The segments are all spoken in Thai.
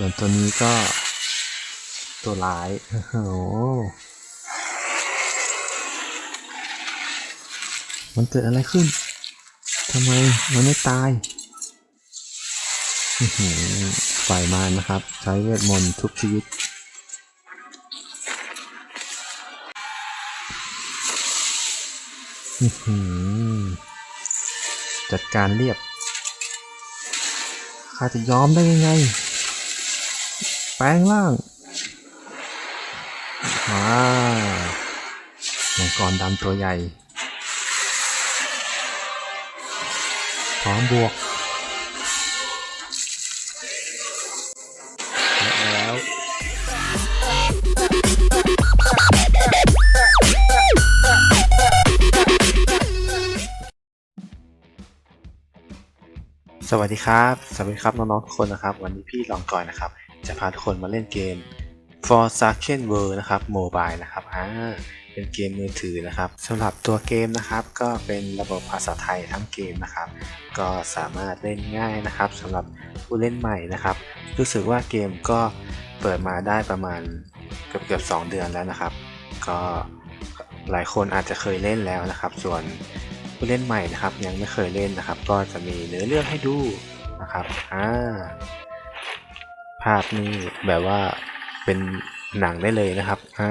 ส่วนตัวนี้ก็ตัวร้าย โอ้โหมันเกิดอะไรขึ้น ทำไมมันไม่ตายหือฝ่ายมารนะครับ ใช้เวทมนต์ทุบชีวิตอื้อหือจัดการเรียบข้าจะยอมได้ยังไง แปลงร่างว้ามังกรดำตัวใหญ่ พร้อมบวกและแล้วสวัสดีครับ สวัสดีครับน้องๆทุกคนนะครับ วันนี้พี่ลองก่อยนะครับ จะพาทุกคนมาเล่นเกม For s a k e n World นะครับโมบายนะครับอ่าเป็นเกมมือถือนะครับสำหรับตัวเกมนะครับ ก็เป็นระบบภาษาไทยทั้งเกมนะครับ ก็สามารถเล่นง่ายนะครับสำหรับผู้เล่นใหม่นะครับ รู้สึกว่าเกมก็เปิดมาได้ประมาณเกือบเกือบสองเดือนแล้วนะครับ ก็หลายคนอาจจะเคยเล่นแล้วนะครับ ส่วนผู้เล่นใหม่นะครับยังไม่เคยเล่นนะครับ ก็จะมีเนื้อเรื่องให้ดูนะครับอ่าาพนี่แบบว่าเป็นหนังได้เลยนะครับอ่า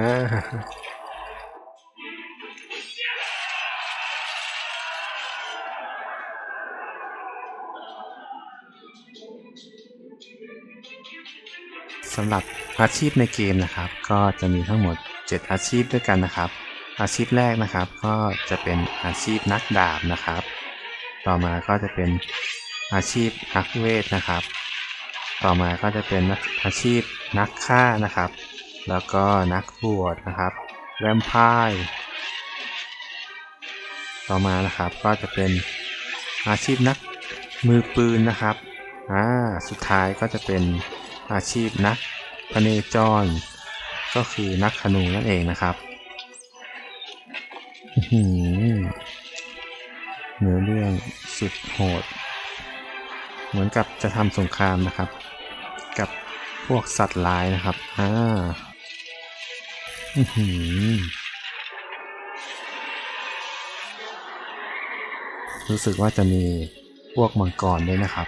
สำหรับอาชีพในเกมนะครับ ก็จะมีทั้งหมด 7 อาชีพด้วยกันนะครับ อาชีพแรกนะครับก็จะเป็นอาชีพนักดาบนะครับ ต่อมาก็จะเป็นอาชีพนักเวทนะครับ ต่อมาก็จะเป็นอาชีพนักฆ่านะครับ แล้วก็นักบวชนะครับ แวมไพร์ต่อมานะครับก็จะเป็นอาชีพนักมือปืนนะครับอ่าสุดท้ายก็จะเป็นอาชีพนักพเนจร ก็คือนักธนูนั่นเองนะครับอื้อหือเนื้อเรื่องสุดโหด เหมือนกับจะทำสงครามนะครับ กับพวกสัตว์ร้ายนะครับ อ่าอือหือรู้สึกว่าจะมีพวกมังกรด้วยนะครับ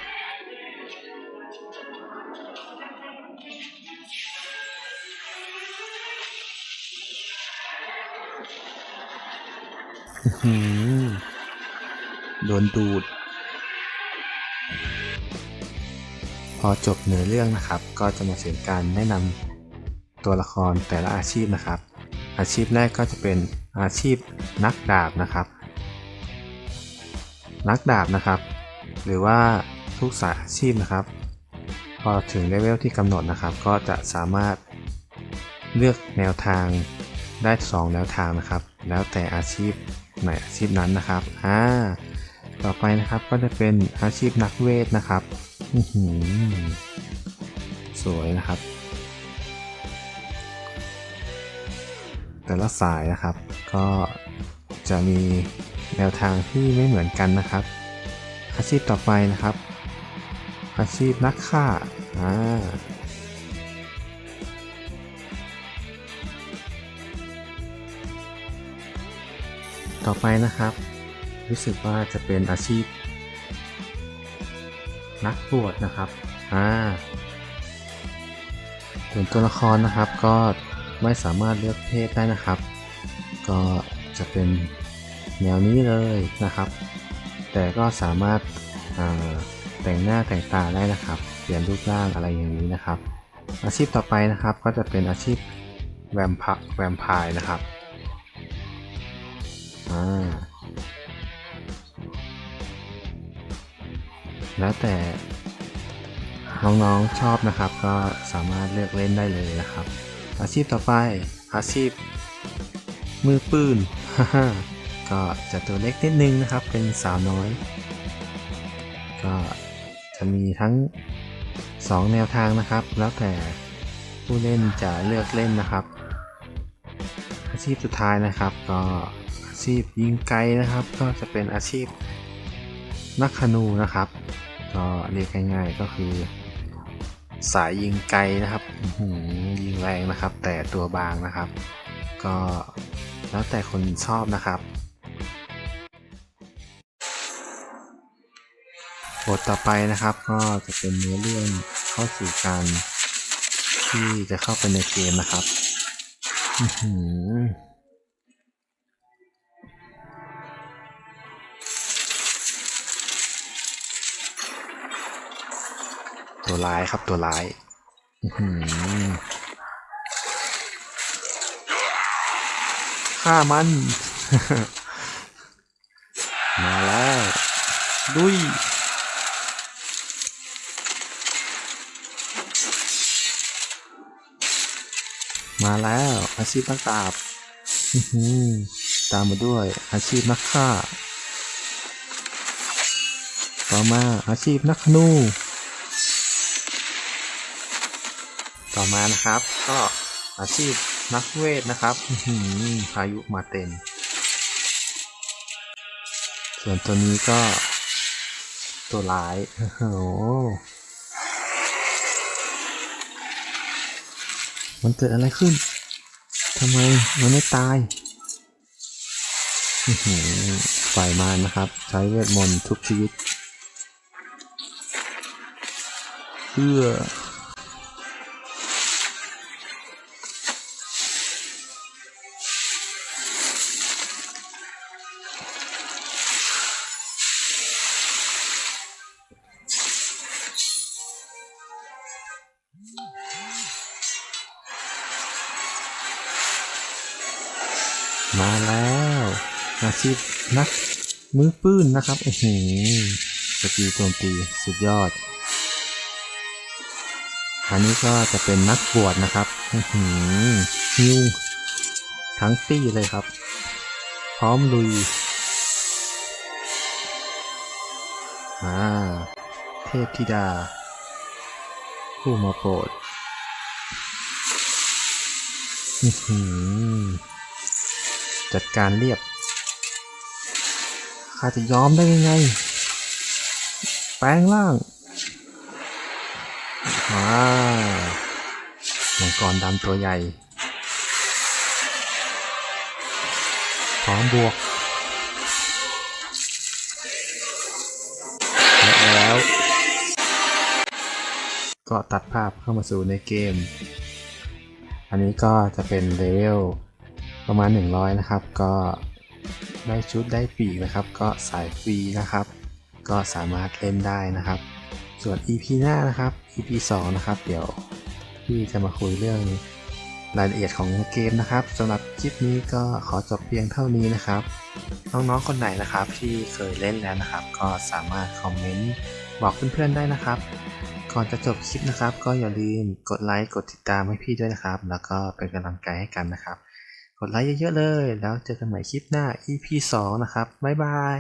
อื้อหือโดนดูด พอจบเนื้อเรื่องนะครับ ก็จะมาถึงการแนะนำตัวละครแต่ละอาชีพนะครับ อาชีพแรกก็จะเป็นอาชีพนักดาบนะครับ นักดาบนะครับ หรือว่าทุกสายอาชีพนะครับ พอถึงเลเวลที่กำหนดนะครับ ก็จะสามารถเลือกแนวทางได้ 2 แนวทางนะครับ แล้วแต่อาชีพไหนอาชีพนั้นนะครับอ่าต่อไปนะครับก็จะเป็นอาชีพนักเวทนะครับ สวยนะครับ แต่ละสายนะครับ ก็จะมีแนวทางที่ไม่เหมือนกันนะครับ อาชีพต่อไปนะครับ อาชีพนักฆ่าอ่าต่อไปนะครับ รู้สึกว่าจะเป็นอาชีพ นักบวชนะครับอ่าส่วนตัวละครนะครับก็ไม่สามารถเลือกเพศได้นะครับ ก็จะเป็นแนวนี้เลยนะครับ แต่ก็สามารถอ่าแต่งหน้าแต่งตาได้นะครับ เปลี่ยนรูปร่างอะไรอย่างนี้นะครับ อาชีพต่อไปนะครับก็จะเป็นอาชีพแวมพแวมไพร์นะครับอ่า แล้วแต่น้องๆชอบนะครับก็สามารถเลือกเล่นได้เลยนะครับ อาชีพต่อไปอาชีพ มือปืนก็จะตัวเล็กนิดนึงนะครับเป็นสาวน้อย ก็จะมีทั้ง 2 แนวทางนะครับ แล้วแต่ผู้เล่นจะเลือกเล่นนะครับ อาชีพสุดท้ายนะครับ ก็อาชีพยิงไกลนะครับ ก็จะเป็นอาชีพนักธนูนะครับ ก็เรียกง่ายๆก็คือ สายยิงไกลนะครับอื้อหือยิงแรงนะครับ แต่ตัวบางนะครับ ก็แล้วแต่คนชอบนะครับบทต่อไปนะครับก็จะเป็นเนื้อเรื่องเข้าสู่การที่จะเข้าไปในเกมนะครับ อื้ ตัวร้ายครับตัวร้ายอื้อหือฆ่ามัน มาแล้วดุยมาแล้วอาชีพนักดาบอื้อหือตามมาด้วยอาชีพนักฆ่า ต่อมาอาชีพนักธนู ต่อมานะครับ ก็อาชีพนักเวทนะครับพายุมาเต็ม ส่วนตัวนี้ก็ ตัวร้ายโอ้มันเกิดอะไรขึ้น ทำไมมันไม่ตายฝ่ายมารนะครับ ใช้เวทมนต์ทุบชีวิตเพื่อ มาแล้ว อาชีพนักมือปื้นนะครับโอ้โหสกีโจมตีสุดยอด อันนี้ก็จะเป็นนักบวชนะครับฮิวทั้งตี้เลยครับ พร้อมลุยอ่าเทพธิดา ผู้มาโปรดอือหือ จัดการเรียบ ข้าจะยอมได้ยังไง แปลงร่างว้ามังกรดำตัวใหญ่ พร้อมบวกและแล้ว ก็ตัดภาพเข้ามาสู่ในเกม อันนี้ก็จะเป็นเลเวล ประมาณ 100 นะครับ ก็ได้ชุดได้ปีกนะครับ ก็สายฟรีนะครับ ก็สามารถเล่นได้นะครับ ส่วน EP หน้านะครับ EP 2 นะครับ เดี๋ยวพี่จะมาคุยเรื่องรายละเอียดของเกมนะครับสำหรับคลิปนี้ก็ขอจบเพียงเท่านี้นะครับน้องๆคนไหนนะครับที่เคยเล่นแล้วนะครับ ก็สามารถคอมเมนต์บอกเพื่อนๆได้นะครับ ก่อนจะจบคลิปนะครับ ก็อย่าลืมกดไลค์กดติดตามให้พี่ด้วยนะครับ แล้วก็เป็นกำลังใจให้กันนะครับ กดไลค์เยอะๆเลย แล้วเจอกันใหม่คลิปหน้า EP 2 นะครับ บ๊ายบาย